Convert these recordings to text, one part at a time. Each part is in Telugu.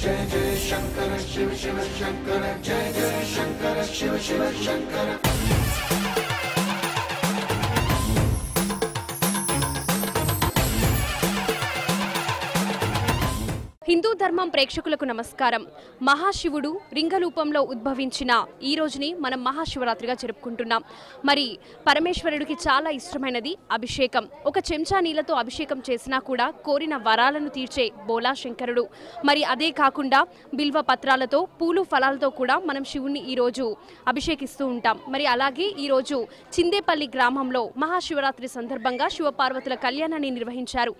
जय जय शङ्कर शिव शिव शङ्कर जय जय शङ्कर शिव शिव शङ्कर హిందూ ధర్మం ప్రేక్షకులకు నమస్కారం. మహాశివుడు లింగరూపంలో ఉద్భవించిన ఈ రోజుని మనం మహాశివరాత్రిగా జరుపుకుంటున్నాం. మరి పరమేశ్వరుడికి చాలా ఇష్టమైనది అభిషేకం. ఒక చెంచా నీళ్ళతో అభిషేకం చేసినా కూడా కోరిన వరాలను తీర్చే బోలా శంకరుడు మరి అదే కాకుండా బిల్వ పత్రాలతో పూలు ఫలాలతో కూడా మనం శివుణ్ణి ఈరోజు అభిషేకిస్తూ ఉంటాం. మరి అలాగే ఈరోజు చిందేపల్లి గ్రామంలో మహాశివరాత్రి సందర్భంగా శివపార్వతుల కళ్యాణాన్ని నిర్వహించారు.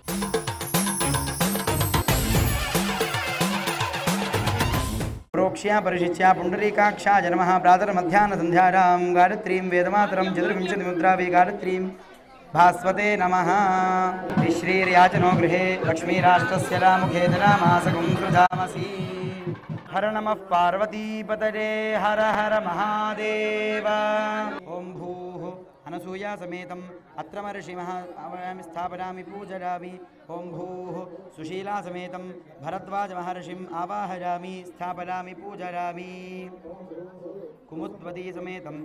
प्रोक्ष्या परिशिच्या पुण्डरीकाक्षा जनमः प्रातर्मध्याह्नसन्ध्यारां गायत्रीं वेदमातरं चतुर्विंशतिमुद्रावे गायत्रीं भास्वते नमः। श्रीर्याचनो गृहे लक्ष्मीराष्ट्रस्य रामुखे जनामासकं सृजामसि। हर नमः पार्वतीपतये हर हर महादेव। ॐ भूः अनसूया समेत अत्र महर्षिमः पूजरा स्थापयामि, पूजयामि। ॐ भूः। सुशीला समेतं भरद्वाजमहर्षिम् आवाहयामि, स्थापयामि, पूजयामि। कुमुद्वती समेतं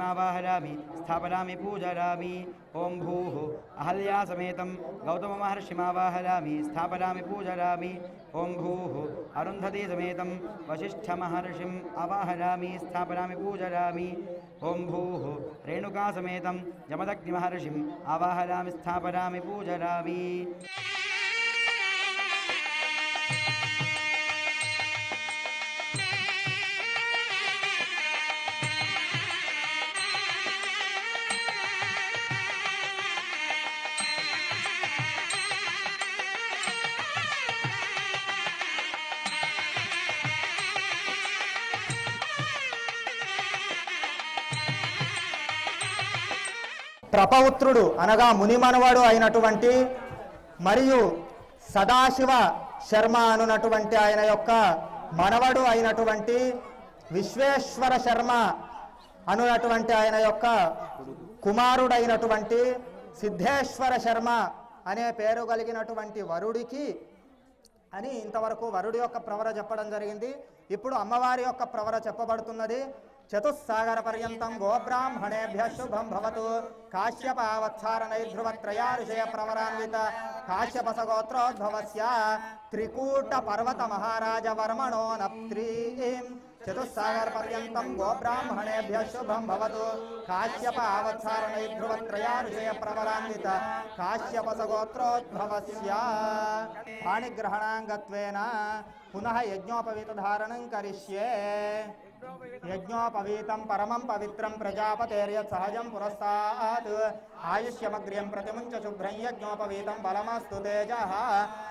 आवाहरा स्थापयामि पूजरा ओं भू अहल्या गौतम महर्षि गौतममहर्षिमावाहरामि स्थापयामि पूजरामी ओं भूः अरुन्धती समेतं वसिष्ठमहर्षिम् अवाहरामि स्थापयामि पूजरामि ओं भूः रेणुकासमेतं जमदग्निमहर्षिम् अवाहरामि स्थापयामि पूजरामि ప్రపౌత్రుడు అనగా మునిమనవాడు అయినటువంటి మరియు సదాశివ శర్మ అనునటువంటి ఆయన యొక్క మనవడు అయినటువంటి విశ్వేశ్వర శర్మ అనునటువంటి ఆయన యొక్క కుమారుడైనటువంటి సిద్ధేశ్వర శర్మ అనే పేరు కలిగినటువంటి వరుడికి అని ఇంతవరకు వరుడి యొక్క ప్రవర చెప్పడం జరిగింది. ఇప్పుడు అమ్మవారి యొక్క ప్రవర చెప్పబడుతున్నది. चतुस्सागरपर्यन्तं गोब्राह्मणेभ्यः शुभं भवतु। काश्यपावत्सारै ध्रुवत्रयार्षयप्रवरान्वित काश्यपसगोत्रोद्भवस्य त्रिकूटपर्वतमहाराजवर्मणो नी चतुस्सागरपर्यन्तं गोब्राह्मणेभ्यः शुभं भवतु। काश्यपावत्सारैध्रुवत्रयार्षयप्रवरान्वित काश्यपसगोत्रोद्भवस्य। पाणिग्रहणाङ्गत्वेन पुनः यज्ञोपवीतधारणं करिष्ये। యజ్ఞోపవీతం పరమం పవిత్రం ప్రజాపతేర్యత్ సహజం పురస్తాత్ ఆయుష్యమగ్ర్యం ప్రతిముంచ శుభ్రం యజ్ఞోపవీతం బలమస్తు తేజ.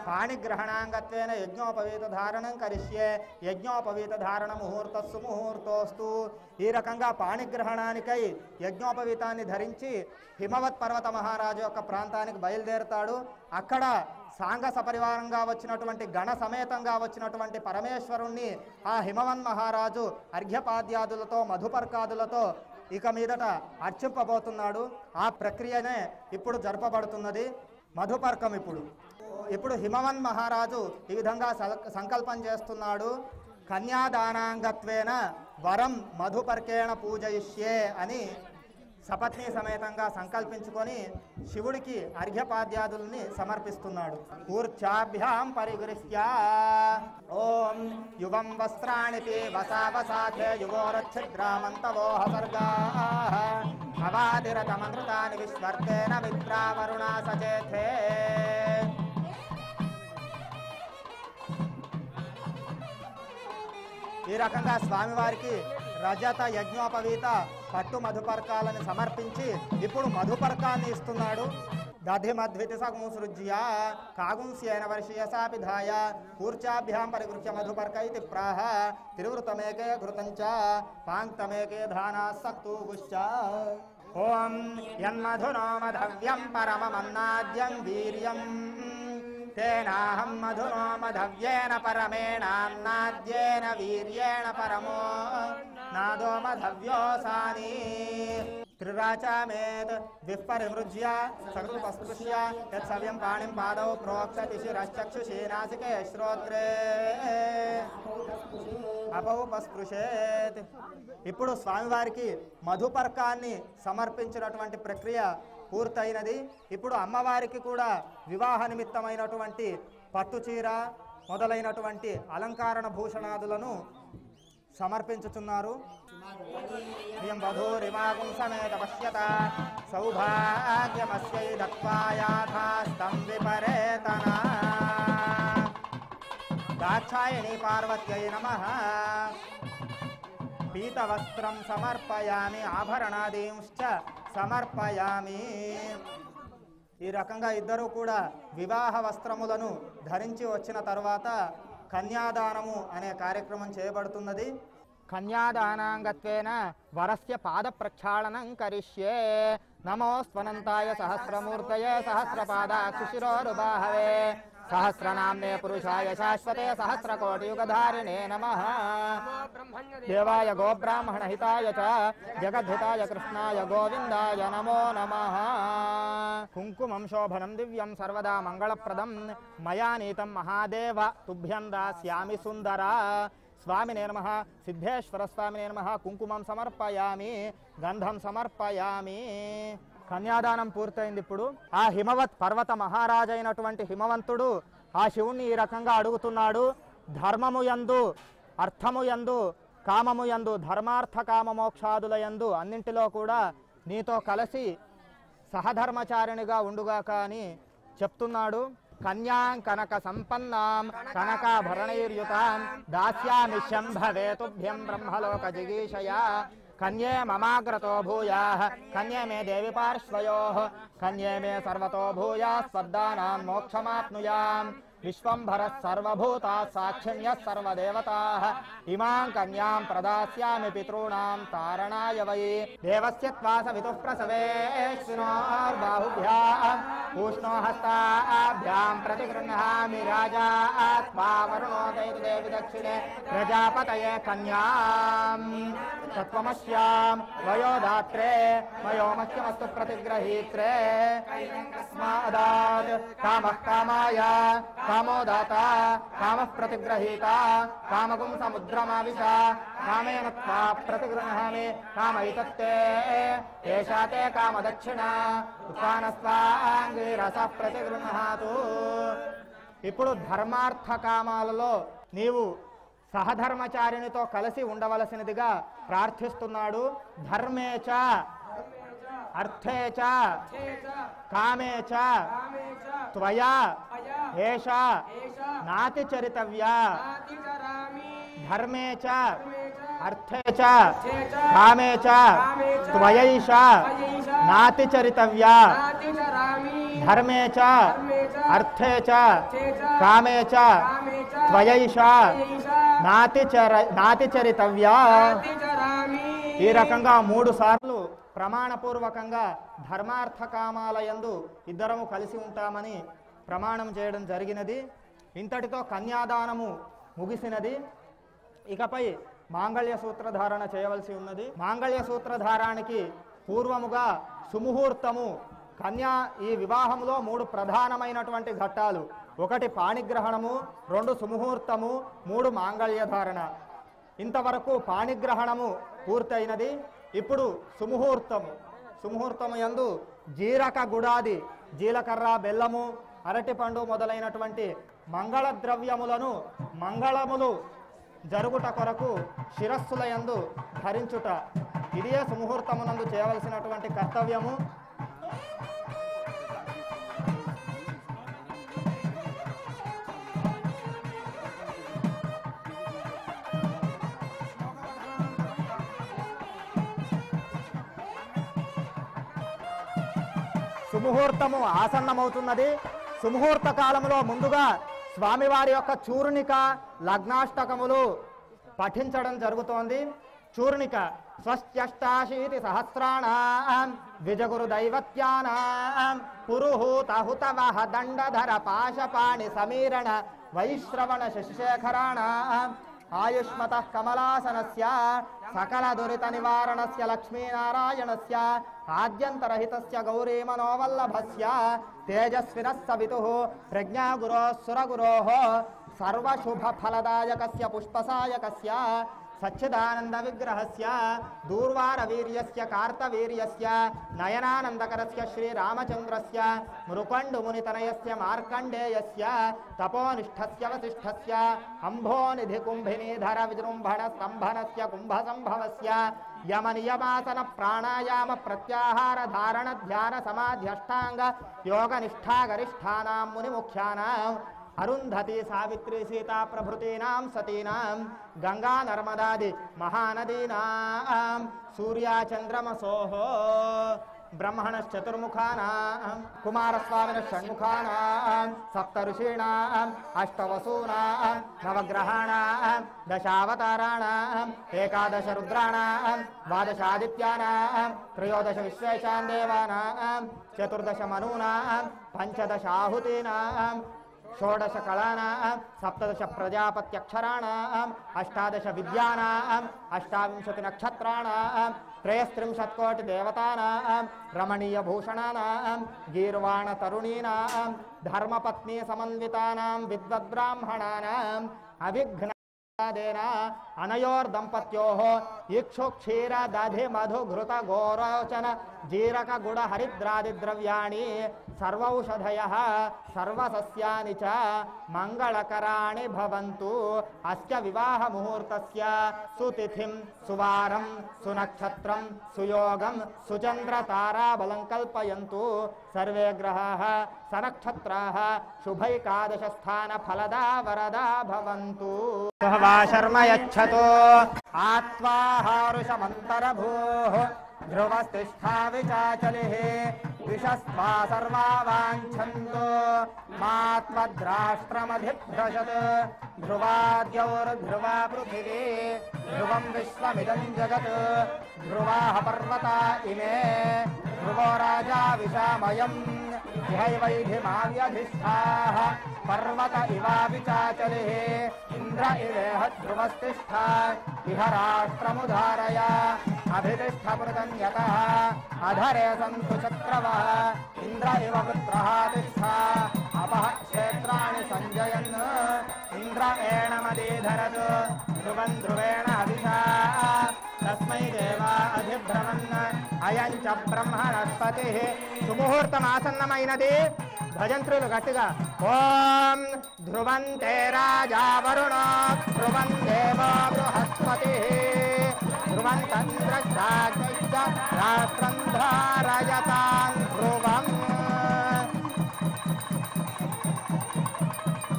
పాణిగ్రహణాంగత్వేన యజ్ఞోపవీతధారణం కరిష్యే. యజ్ఞోపవీతధారణ ముహూర్తస్సు ముహూర్తోస్తు. ఈ రకంగా పాణిగ్రహణానికై యజ్ఞోపవీతాన్ని ధరించి హిమవత్ పర్వత మహారాజు యొక్క ప్రాంతానికి బయలుదేరుతాడు. అక్కడ సాంఘ సపరివారంగా వచ్చినటువంటి గణ సమేతంగా వచ్చినటువంటి పరమేశ్వరుణ్ణి ఆ హిమవన్ మహారాజు అర్ఘ్యపాద్యాదులతో మధుపర్కాదులతో ఇక మీదట అర్చింపబోతున్నాడు. ఆ ప్రక్రియనే ఇప్పుడు జరపబడుతున్నది మధుపర్కం ఇప్పుడు. ఇప్పుడు హిమవన్ మహారాజు ఈ విధంగా సంకల్పం చేస్తున్నాడు. కన్యాదానాంగత్వేన వరం మధుపర్కేణ పూజయిష్యే అని సపత్ని సమేతంగా సంకల్పించుకొని శివుడికి అర్ఘ్యపాద్యాదుల్ని సమర్పిస్తున్నాడు. ఊర్ఛాభ్యాం పరిగృహ్య. ఓం యువం వస్త్రాణి వసావసాఖే యువోరచ్ఛిద్రామంతవోహ సర్గా అవాదిరతమృతాని విశ్వర్తేన విద్రావరుణా సచేథే ఈ రకంగా స్వామివారికి రజత యజ్ఞోపవీత పట్టు మధుపర్కాలను సమర్పించి ఇప్పుడు మధుపర్కాన్ని ఇస్తున్నాడు. దధిమద్వితి సగుంసృజ్య కాగుంస్యేన వర్షీయసాపిధాయ కూర్చాభ్యాం పరిగృహ్య మధుపర్క ఇది ప్రాహ తిరువృతమేకే ఘృతంచ పాంక్తమేకే ధానా సక్తూగుశ్చ ఓం యన్మధునో మధవ్యం పరమమన్నాద్యం వీర్యం. తేనాహం మధునో మధవ్యేన పరమేణాన్నాద్యేన వీర్యేణ పరమో నాదో మధవ్యోసాని त्रिराचामेत् विपरिमृज्य सकृतपस्पृश्य यत्सव्यं पाणिं पादौ प्रोक्षति शिरश्चक्षुषी नासिके श्रोत्रे అపౌపస్పృశేత్ ఇప్పుడు స్వామివారికి మధుపర్కాన్ని సమర్పించినటువంటి ప్రక్రియ పూర్తయినది. ఇప్పుడు అమ్మవారికి కూడా వివాహ నిమిత్తమైనటువంటి పట్టుచీర మొదలైనటువంటి అలంకారణ భూషణాదులను సమర్పించుతున్నారు సౌభాగ్యమస్యై దత్వాయాథాస్తం విపరేతనా. దాక్షాయణి పార్వత్యై నమ. పీతవస్త్రం సమర్పయామి ఆభరణాదీంశ్చ సమర్పయామి. ఈ రకంగా ఇద్దరు కూడా వివాహ వస్త్రములను ధరించి వచ్చిన తర్వాత కన్యాదానము అనే కార్యక్రమం చేయబడుతున్నది. కన్యాదానాంగత్వేన వరస్య పాద ప్రక్షాళనం కరిష్యే. నమోస్వనంతాయ సహస్రమూర్తయే సహస్రపాదాక్షిశిరోరుబాహవే. सहस्रनाम पुषा शाश्वते सहस्रकोटियुगधारिणे नम। देवाय गोब्राह्मण हिताय जगद्धिताय कृष्णाय गोविन्दाय नमो नम। कुंकुम शोभनम दिव्यम सर्वदा प्रदम मया नीत महादेव, तुभ्यं दास्यामि सुन्दर। स्वामिने नमः ने नमः कुङ्कुमं समर्पयामि गंधम समर्पयामि। కన్యాదానం పూర్తయింది ఇప్పుడు. ఆ హిమవత్ పర్వత మహారాజు అయినటువంటి హిమవంతుడు ఆ శివుణ్ణి ఈ రకంగా అడుగుతున్నాడు. ధర్మము యందు అర్థము యందు కామము యందు ధర్మార్థ కామ మోక్షాదుల యందు అన్నింటిలో కూడా నీతో కలిసి సహధర్మచారిణిగా ఉండుగాక అని చెప్తున్నాడు. కన్యాం కనక సంపన్నాం కనకాభరణైర్యుతాం దాస్యామి శంభవేతుభ్యం బ్రహ్మలోక జిగీషయా कन्े ममाग्रतो भूया कन्े मे देवी पार्श्व कन्े मे सर्वतो भूया स्पर्धानाम् मोक्षमाप्नुयाम्। विश्वम्भरः सर्वूता साक्षिण्य सर्वेवता इमाम् कन्या प्रदास्यामि पितृण तारणा वै। देवस्वास त्वा सवितुः प्रसवेश्विनोर्बाहुभ्याः पूष्णो हस्ताभ्याम् प्रतिगृह्णामि दक्षिणे प्रजापत कन्या तत्त्वमस्याम् वयोधात्रे वयोमह्यमस्तु प्रतिग्रहीत्रे। कस्मादा ప్రతిగ్రహీత్రే కస్మాదాత్ కామ కామాయ కామో దాత కామః ప్రతిగ్రహీత కామగుం సముద్రమావిశ కామేన త్వా ప్రతిగృహామి కామైతత్తే ఏషా తే కామదక్షిణ ఉత్పానస్వాంగిరస ప్రతిగృహాతు. ఇప్పుడు ధర్మార్థ కామాలలో నీవు సహధర్మచారినితో కలిసి ఉండవలసినదిగా ప్రార్థిస్తున్నాడు ధర్మేచ అర్థేచ కామేచ త్వయా ఏష నాతి చరితవ్యా ధర్మే చ అర్థే చ కామే చ త్వయైష నాతి చరితవ్యా ధర్మే చ అర్థే చ కామే చ త్వయైష నాతి చర నాతి చరితవ్యా ఈ రకంగా మూడు సార్లు ప్రమాణపూర్వకంగా ధర్మార్థకామాలయందు ఇద్దరము కలిసి ఉంటామని ప్రమాణం చేయడం జరిగినది. ఇంతటితో కన్యాదానము ముగిసినది. ఇకపై మాంగళ్య సూత్రధారణ చేయవలసి ఉన్నది. మాంగళ్య సూత్రధారానికి పూర్వముగా సుముహూర్తము కన్యా ఈ వివాహంలో మూడు ప్రధానమైనటువంటి ఘట్టాలు. ఒకటి పాణిగ్రహణము రెండు సుముహూర్తము మూడు మాంగళ్య ధారణ ఇంతవరకు పాణిగ్రహణము పూర్తయినది. ఇప్పుడు సుముహూర్తము. సుముహూర్తము యందు జీరక గుడాది జీలకర్ర బెల్లము అరటిపండు మొదలైనటువంటి మంగళ ద్రవ్యములను మంగళములు జరుగుట కొరకు శిరస్సుల యందు ధరించుట. ఇదే సుముహూర్తమునందు చేయవలసినటువంటి కర్తవ్యము. సుముహూర్తము ఆసన్నమవుతున్నది. సుముహూర్త కాలంలో ముందుగా స్వామివారి యొక్క చూర్ణిక లగ్నాష్టకములు పఠించడం జరుగుతోంది. చూర్ణిక స్వస్త్యష్టాశీతి సహస్రాణం ద్విజగురు దైవత్యానాం పురుహూతహుతవహ దండధర పాశపాణి సమీరణ వైశ్రవణ శశిశేఖరాణం आयुष्म कमलासन सकल आयुष्मतः कमलासनस्य, सकलदुरितनिवारणस्य लक्ष्मीनारायणस्य तेजस्वीन गौरीमनोवल्लभस्य प्रज्ञा गुरो सुरगुरो सर्वशुभ फलदायक पुष्पायक సచ్చిదానంద విగ్రహస్య దూర్వార వీర్యస్య కార్తవీర్యస్య నయనానందకరస్య శ్రీరామచంద్రస్య మృకండు మునితనయస్య మార్కండేయస్య తపోనిష్ఠస్య వసిష్ఠస్య అంభోనిధి కుంభినీధర విజృంభణ స్తంభనస్య కుంభ సంభవస్య యమ ప్రాణాయామ ప్రత్యాహార ధారణ ధ్యాన సమాధ్యష్టాంగ యోగ నిష్ఠా अरुन्धती सावित्री सीता प्रभृतीनां सतीनां गङ्गा नर्मदादि महानदीनां सूर्याचन्द्रमसोः ब्रह्मणश्चतुर्मुखानां कुमारस्वामिन षण्मुखानां सप्तऋषीणाम् अष्टवसूनां नवग्रहाणां दशावताराणाम् एकादश रुद्राणां द्वादशादित्यानाम् त्रयोदश विश्वेशान् देवानाम् चतुर्दश मनूनाम् पञ्चदश षोडशकलानाम् सप्तदश प्रजापत्यक्षराणाम् आम् अष्टादशविद्यानाम् अष्टाविंशतिनक्षत्राणाम् आम् त्रयस्त्रिंशत्कोटिदेवतानाम् रमणीयभूषणानाम् गीर्वाणतरुणीनाम् धर्मपत्नीसमन्वितानां विद्वद्ब्राह्मणानाम् अभिघ्नादेन अनयोर्दम्पत्योः यक्षोक्षीरा दाधे मधु घृत गोरोचन जीरक गुड़ हरिद्रादि द्रव्याणि सर्वौषधयः सर्वसस्यानि च मङ्गलकराणि भवन्तु। अस्य विवाहमुहूर्तस्य सुतिथिं सुवारं सुनक्षत्रं सुयोगं सुचन्द्रताराबलं कल्पयन्तु सर्वे ग्रहाः सनक्षत्राः शुभैकादशस्थानफलदा वरदा भवन्तु। सः शर्म यच्छतो। आत्वा ध्रुवस्तिष्ठा विचाचलिः। विषस्त्वा सर्वा वाञ्छन्तु। मात्मद्राष्ट्रमधिभ्रशत्। ध्रुवाद्यौर्ध्रुवा पृथिवी। ध्रुवम् विश्वमिदम् जगत्। ध्रुवाः पर्वता इमे। ध्रुवो राजा विशामयम् ह्यैवैमान्यधिष्ठाः पर्वत इवापि चाचरिः इन्द्र इवेह ध्रुवस्तिष्ठ इह राष्ट्रमुदारय इहराष्ट्रमुधारय अभितिष्ठपृतन्यतः अधरे सन्तु शक्रवः इन्द्र इव पुत्रः तिष्ठ अपः क्षेत्राणि सञ्जयन् इन्द्र एणमदीधरन् ध्रुवन् ध्रुवेण అయం చ బ్రహ్మణస్పతి సుముహూర్తమాసన్నమైనది భజంత్రులు గట్టిగా ఓం ధ్రువంతే రాజా వరుణ ధ్రువం దేవో బృహస్పతి ధ్రువం చంద్రశ్చాగ్నిశ్చ రాత్రం ధారయతాం ధ్రువం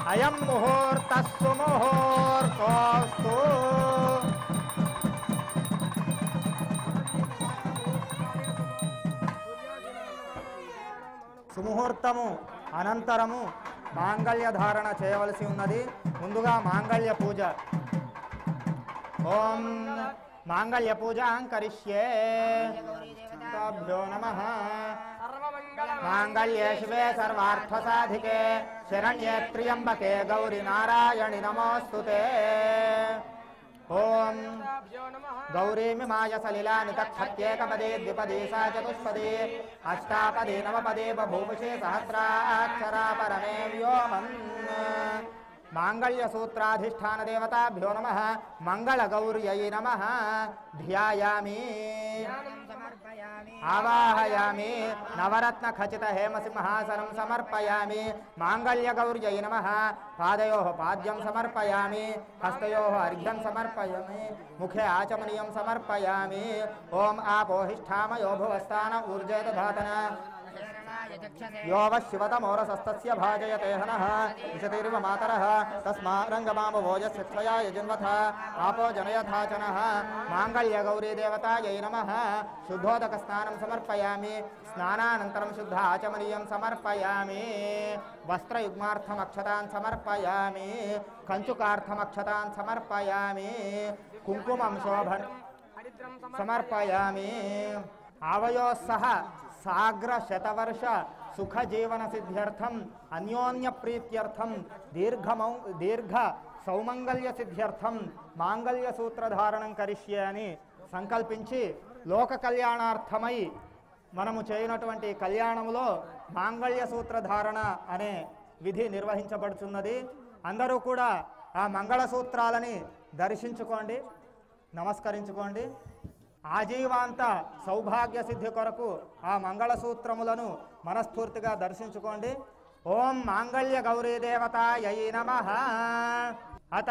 అయం ముహూర్త సుముహూర్తోస్తు సుముహూర్తము అనంతరము మాంగళ్య ధారణ చేయవలసి ఉన్నది. ముందుగా మాంగళ్య పూజ. ఓం మాంగళ్య పూజాం కరిష్యే తాభ్యో నమః. మాంగళ్యే శివే సర్వార్థసాధికే. శరణ్యే త్ర్యంబకే గౌరి నారాయణి నమోస్తుతే. गौरेमि मायसलिला नितक्षत्येकपदे द्विपदे सा चतुष्पदे। अष्टापदे नवपदे बभूवुषे सहस्राक्षरा परमे व्योमन्। माङ्गल्यसूत्राधिष्ठानदेवताभ्यो नमः मङ्गलगौर्यै नमः। ध्यायामि। आवाहयामि। नवरत्नखचितहेमसिंहासनं समर्पयामि। माङ्गल्यगौर्यै नमः। पादयोः पाद्यं समर्पयामि। हस्तयोः अर्घ्यं समर्पयामि। मुखे आचमनीयं समर्पयामि। ॐ आपोहिष्ठामयो यो भवस्तान ऊर्जयन यो वः शिवतमोरसस्तस्य भाजयते हनः। विशतिर्व मातरः तस्मारङ्गमामभोजस्य त्वया यजन्वथ। आपो जनयथा च नः माङ्गल्यगौरीदेवतायै नमः। शुद्धोदकस्नानं समर्पयामि। स्नानानन्तरं शुद्धाचमनीयं समर्पयामि। वस्त्रयुग्मार्थमक्षतान् समर्पयामि। कञ्चुकार्थमक्षतान् समर्पयामि। कुङ्कुमं शोभ समर्पयामि। आवयोः सह సాగ్ర శతవర్ష సుఖ జీవన సిద్ధ్యర్థం అన్యోన్య ప్రీత్యర్థం దీర్ఘమౌ దీర్ఘ సౌమంగళ్య సిద్ధ్యర్థం మాంగళ్య సూత్రధారణం కరిష్యే అని సంకల్పించి లోక కళ్యాణార్థమై మనము చేయనటువంటి కళ్యాణములో మాంగళ్య సూత్రధారణ అనే విధి నిర్వహించబడుతున్నది అందరూ కూడా ఆ మంగళసూత్రాలని దర్శించుకోండి నమస్కరించుకోండి. ఆజీవాంత సౌభాగ్య సిద్ధి కొరకు ఆ మంగళసూత్రములను మనస్ఫూర్తిగా దర్శించుకోండి. ఓం మాంగళ్య గౌరీ నమ. అత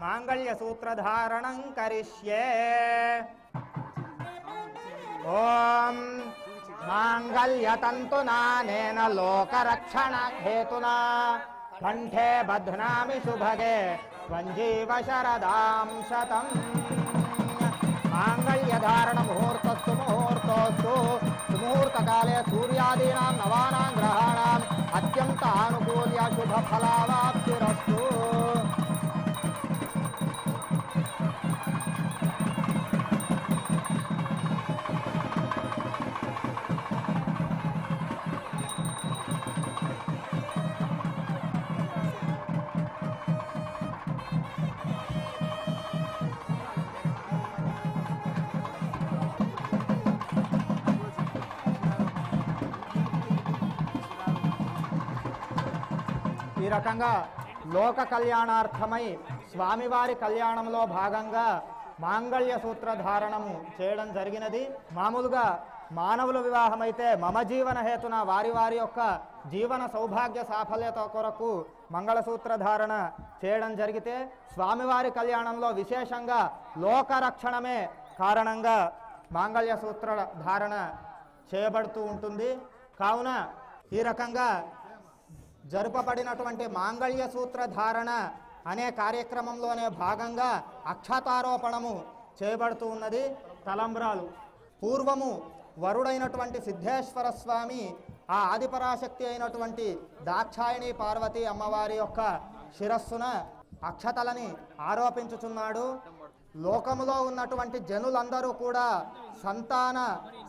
మాంగళ్య సూత్రధారణం కరిష్యే. ఓం మాంగళ్యతంతునానేన లోకరక్షణ హేతునా. కంఠే బధ్నామి శుభగే త్వంజీవ శరదాం శతం. माङ्गल्यधारणमुहूर्तस्तु मुहूर्तोऽस्तु सुमुहूर्तकाले सूर्यादीनां नवानां ग्रहाणाम् अत्यन्त आनुकूल्यशुभफलावा రకంగా లోక కళ్యాణార్థమై స్వామివారి కళ్యాణంలో భాగంగా మాంగళ్య సూత్రధారణము చేయడం జరిగినది. మామూలుగా మానవుల వివాహమైతే మమ జీవన హేతున వారి వారి యొక్క జీవన సౌభాగ్య సాఫల్యత కొరకు మంగళసూత్రధారణ చేయడం జరిగితే స్వామివారి కళ్యాణంలో విశేషంగా లోకరక్షణమే కారణంగా మాంగళ్య సూత్ర ధారణ చేయబడుతూ ఉంటుంది. కావున ఈ రకంగా జరుపబడినటువంటి మాంగళ్య సూత్ర ధారణ అనే కార్యక్రమంలోనే భాగంగా అక్షతారోపణము చేయబడుతూ ఉన్నది తలంబ్రాలు. పూర్వము వరుడైనటువంటి సిద్ధేశ్వర స్వామి ఆ ఆదిపరాశక్తి అయినటువంటి దాక్షాయణి పార్వతి అమ్మవారి యొక్క శిరస్సున అక్షతలని ఆరోపించుచున్నాడు. లోకములో ఉన్నటువంటి జనులందరూ కూడా సంతాన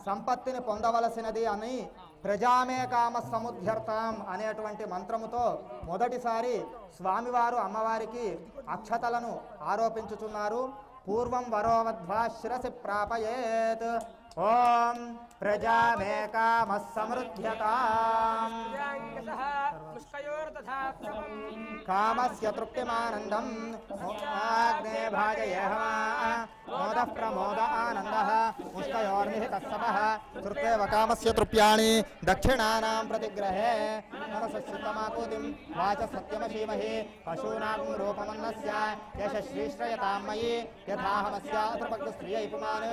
సంపత్తిని పొందవలసినది అని ప్రజామే కామ సముద్యర్థం అనేటువంటి మంత్రముతో మొదటిసారి స్వామివారు అమ్మవారికి అక్షతలను ఆరోపించుచున్నారు. పూర్వం వరోవద్వా శిరసి ప్రాపయేత్. ఓం ప్రజామే కామ సమృద్ధ్యతాం कामस्य तृप्तिमानन्दम्। आग्ने भाजय। मोदः प्रमोद आनन्दः। काम श्रुतेव कामस्य तृप्याणि। दक्षिणानां प्रतिग्रहे। मनसश्रुतमाकुतिं वाचसत्यमशीमहि। पशूनां रूपमन्नस्य। यशश्रीश्रयतां मयि। यथाहमस्यातृपग्स्त्रिय पुमान्।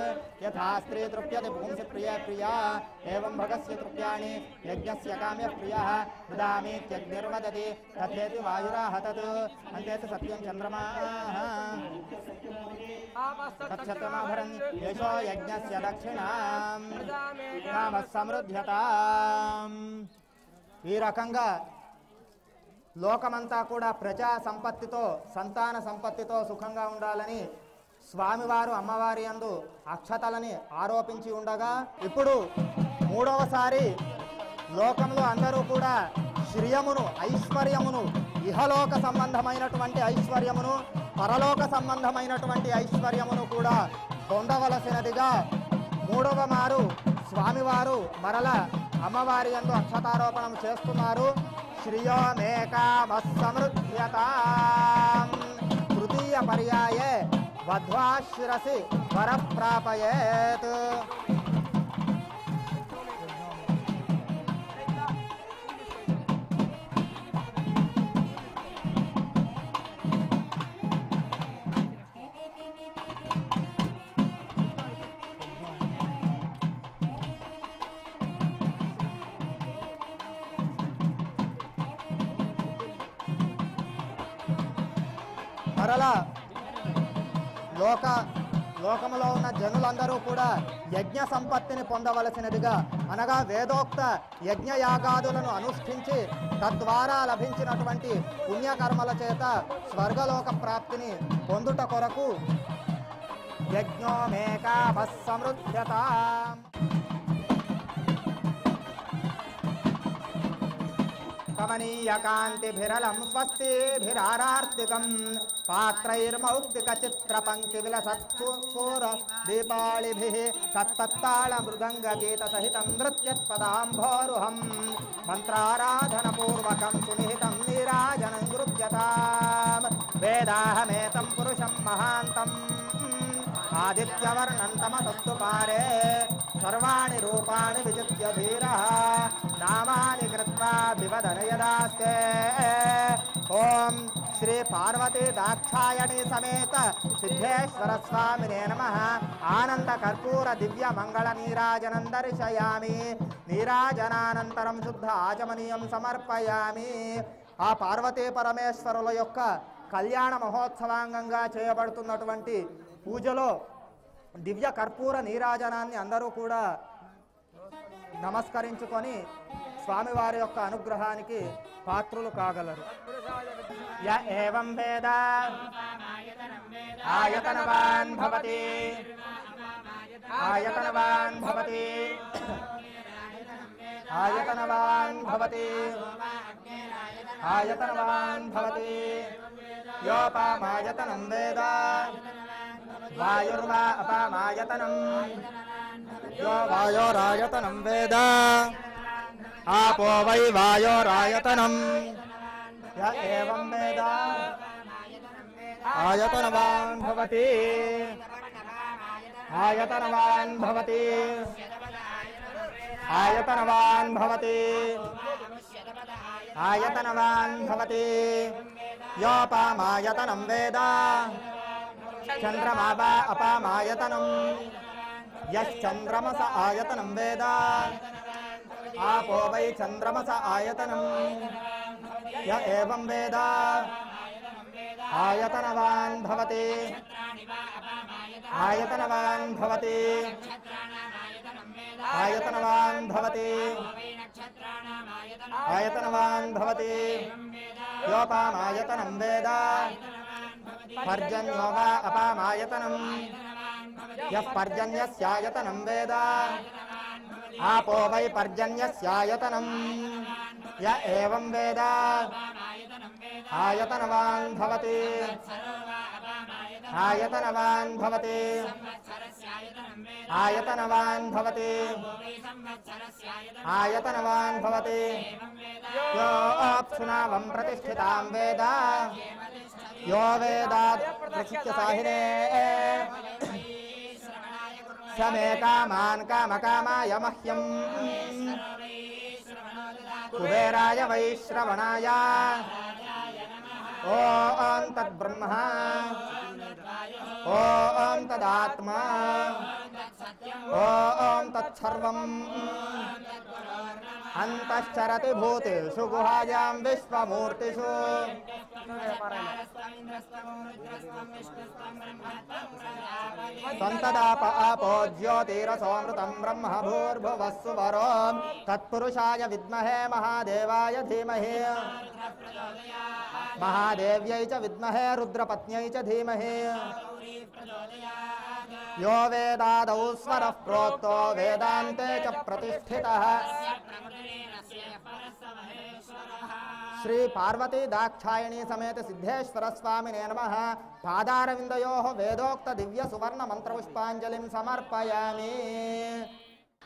यथा स्त्री तृप्यति पुंसि प्रिय प्रिया। एवं भगस्य तृप्याणि। यज्ञस्य काम्यः ददामीत्य కామ్య ప్రియः దదామీత్యగ్నిర్వదతి తథేతి వాయురాహ తత్ సత్యం చంద్రమాः తత్సత్యమాభరన్ యశో యజ్ఞస్య దక్షిణాం కామ సమృద్ధ్యతాం ఈ రకంగా లోకమంతా కూడా ప్రజా సంపత్తితో సంతాన సంపత్తితో సుఖంగా ఉండాలని స్వామివారు అమ్మవారి యందు అక్షతలని ఆరోపించి ఉండగా ఇప్పుడు మూడవసారి లోకంలో అందరూ కూడా శ్రియమును ఐశ్వర్యమును ఇహలోక సంబంధమైనటువంటి ఐశ్వర్యమును పరలోక సంబంధమైనటువంటి ఐశ్వర్యమును కూడా పొందవలసినదిగా మూడవ మారు స్వామివారు మరల అమ్మవారి యందు అక్షతారోపణం చేస్తున్నారు. శ్రియో తృతీయ పర్యాయే వధ్వాశిరసి వరప్రాపయేత్. మరల లోక లోకంలో ఉన్న జనులందరూ కూడా యజ్ఞ సంపత్తిని పొందవలసినదిగా అనగా వేదోక్త యజ్ఞయాగాదులను అనుష్ఠించి తద్వారా లభించినటువంటి పుణ్యకర్మల చేత స్వర్గలోక ప్రాప్తిని పొందుట కొరకు యజ్ఞోమేకా సమృద్ధ్యత కమనీయకాంతిభిరలం స్వస్తిభిరారార్తికం. पात्रैर्मौक्तिकचित्रपङ्क्तिविलसत्कोर दीपालिभिः तत्तत्तालमृदङ्गगीतसहितं नृत्यत्पदाम्भोरुहं मन्त्राराधनपूर्वकं सुनिहितं नीराजनं गृह्यतां वेदाहमेतं पुरुषं महान्तम् आदित्यवर्णं तमसस्तु पारे సర్వాణి రూపాణి విజిత్య ధీర నామాని కృత్వా వివదన యదాస్తే ఓం శ్రీ పార్వతీ దాక్షాయణి సమేత సిద్ధేశ్వర స్వామినే నమ ఆనంద కర్పూర దివ్య మంగళ నీరాజనం దర్శయామి నీరాజనానంతరం శుద్ధ ఆచమనీయం సమర్పయామి ఆ పార్వతీ పరమేశ్వరుల యొక్క కళ్యాణ మహోత్సవాంగంగా చేయబడుతున్నటువంటి పూజలో దివ్య కర్పూర నీరాజనాన్ని అందరూ కూడా నమస్కరించుకొని స్వామివారి యొక్క అనుగ్రహానికి పాత్రులు కాగలరు. య వేద? ఆయతనవాన్ భవతి. ఆయతనవాన్ భవతి. ఆయతనవాన్ భవతి. ఆయతనవాన్ భవతి. యోపామాయతనం వేద. वायुर्वायतन वेद। आपो वै वायोरायतनम्। वेद। आयतनवान्वती आयतनवान्वती आयतनवान्वती आयतनवान्वती आयतनवान् भवति। वेद। चन्द्रमा वा अपामायतनम्। यश्चन्द्रमस आयतनं वेद। आपो वै चन्द्रमस आयतनं य एवं वेद। आयतनवान् भवति। आयतनवान् भवति। आयतनवान् भवति। आयतनवान् भवति। योपामायतनं वेद पर्जन्यो वा अपामायतनम् यः पर्जन्यस्यायतनं वेद आपो वै पर्जन्यस्यायतनं य एवं वेद। आयतनवान् भवति। आयतनवान् भवति। आयतनवान् भवति। आयतनवान् भवति। यो अप्सुनावं प्रतिष्ठितां वेद। यो वेदात् प्रचित्य साहिने समे कामान् कामकामाय मह्यम् कुबेराय वैश्रवणाय। ॐ तद्ब्रह्म। ॐ तदात्मा। ॐ तत्सर्वम् अन्तश्चरति भूतेषु गुहायां विश्वमूर्तिषु। त्वन्तदाप आपो ज्योतिरसोऽमृतं ब्रह्म भूर्भुवस्सु वरो तत्पुरुषाय विद्महे महादेवाय धीमहि। महादेव्यै च विद्महे रुद्रपत्न्यै च धीमहि यो वेदादौ स्वरः प्रोक्तो वेदान्ते च प्रतिष्ठितः శ్రీ పార్వతీ దాక్షాయణి సమేత సిద్ధేశ్వర స్వామినే నమ పాదారవిందయో వేదోక్త దివ్య సువర్ణ మంత్రపుష్పాంజలిం సమర్పయామి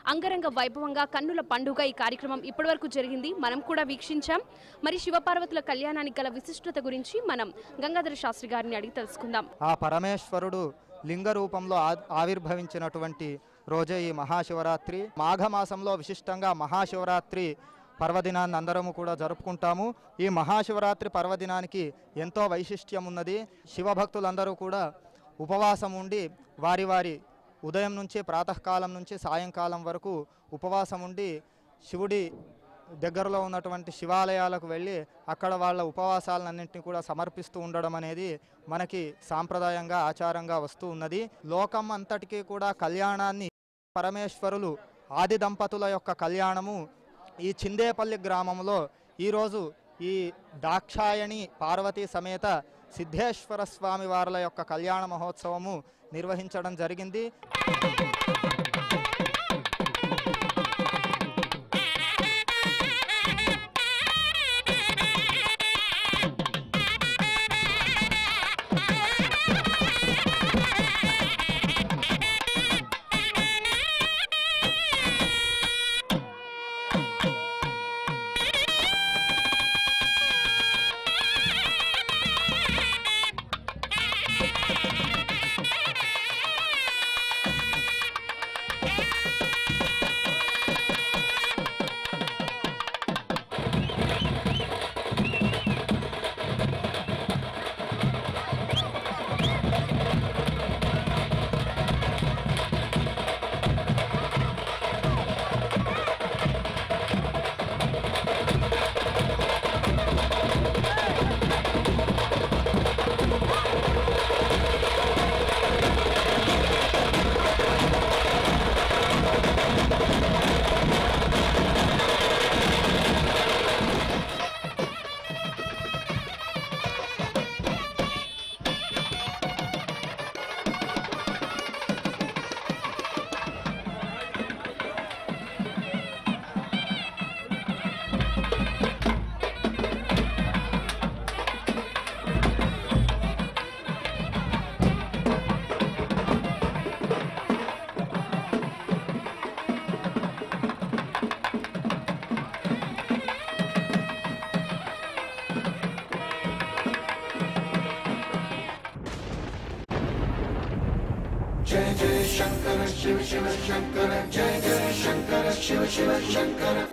అంగరంగ వైభవంగా కన్నుల పండుగ ఈ కార్యక్రమం ఇప్పటివరకు జరిగింది మనం కూడా వీక్షించాం మరి శివపార్వతుల కళ్యాణానికి గల విశిష్టత గురించి మనం గంగాధర శాస్త్రి గారిని అడిగి తెలుసుకుందాం ఆ పరమేశ్వరుడు లింగ రూపంలో ఆ- ఆవిర్భవించినటువంటి రోజే ఈ మహాశివరాత్రి. మాఘమాసంలో విశిష్టంగా మహాశివరాత్రి పర్వదినాన్ని అందరము కూడా జరుపుకుంటాము. ఈ మహాశివరాత్రి పర్వదినానికి ఎంతో వైశిష్ట్యం ఉన్నది శివభక్తులందరూ కూడా ఉపవాసం ఉండి వారి వారి ఉదయం నుంచి ప్రాతకాలం నుంచి సాయంకాలం వరకు ఉపవాసం ఉండి శివుడి దగ్గరలో ఉన్నటువంటి శివాలయాలకు వెళ్ళి అక్కడ వాళ్ళ ఉపవాసాలన్నింటినీ కూడా సమర్పిస్తూ ఉండడం అనేది మనకి సాంప్రదాయంగా ఆచారంగా వస్తూ ఉన్నది. లోకం అంతటికీ కూడా కళ్యాణాన్ని పరమేశ్వరులు ఆది దంపతుల యొక్క కళ్యాణము ఈ చిందేపల్లి గ్రామంలో ఈరోజు ఈ దాక్షాయణి పార్వతీ సమేత సిద్ధేశ్వర స్వామి వారుల యొక్క కళ్యాణ మహోత్సవము నిర్వహించడం జరిగింది. Shiva Shankara, Jai Jai Shankara, Shiva Shiva Shankara.